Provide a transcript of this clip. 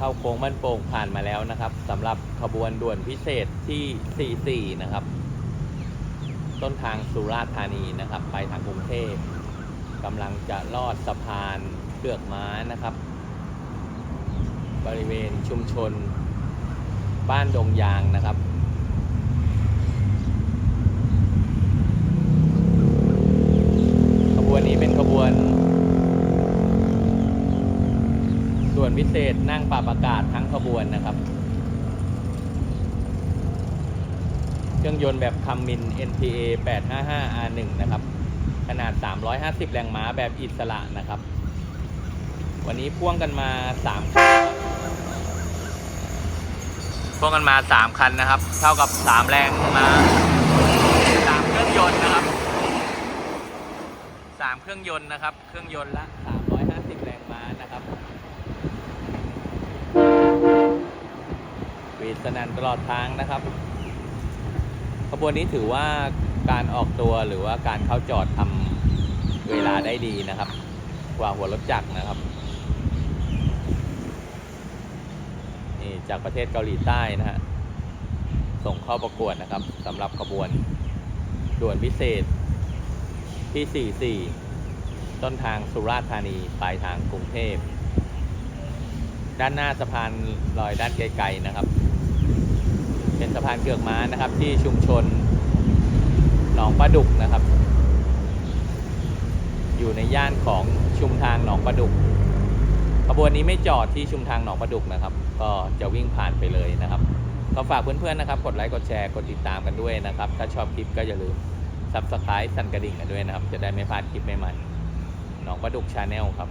เข้าโค้งบ้านโป่งผ่านมาแล้วนะครับสำหรับขบวนด่วนพิเศษที่ 44 นะครับ ต้นทางสุราษฎร์ธานีนะครับ ไปทางกรุงเทพกำลังจะลอดสะพานเกือกม้านะครับ บริเวณชุมชน บ้านดงยางนะครับ ขบวนนี้เป็นขบวน ส่ วนพิเศษนั่งปรับอากาศทั้งขบวนนะครับ เครื่องยนต์แบบคัมมิน NPA 855 R1 นะครับ ขนาด 350 แรงม้าแบบอิสระนะครับ วันนี้พ่วงกันมา 3 คันพ่วงกันมา 3 คันนะครับ เท่ากับ 3 แรงม้า3เครื่องยนต์นะครับ 3 เครื่องยนต์นะครับ เครื่องยนต์ละ 350 แรงม้านะครับ วี ดสนันตลอดทางนะครับ ขบวนนี้ถือว่าการออกตัวหรือว่าการเข้าจอดทำเวลาได้ดีนะครับ กว่าหัวรถจักรนะครับนี่จากประเทศเกาหลีใต้นะฮะส่งเข้าประกวดนะครับสำหรับขบวนด่วนพิเศษที่ 44 ต้นทางสุราษฎร์ธานี ปลายทางกรุงเทพ ด้านหน้าสะพานลอยด้านไกลๆนะครับ เป็นสะพานเกือกม้านะครับ ที่ชุมชนหนองปลาดุกนะครับ อยู่ในย่านของชุมทางหนองปลาดุกขบวนนี้ไม่จอดที่ชุมทางหนองปลาดุกนะครับ ก็จะวิ่งผ่านไปเลยนะครับก็ฝากเพื่อนๆนะครับ กดไลค์กดแชร์กดติดตามกันด้วยนะครับ ถ้าชอบคลิปก็อย่าลืมซับสไครต์สั่นกระดิ่งกันด้วยนะครับ จะได้ไม่พลาดคลิปใหม่ๆหนองปลาดุกชาแนลครับ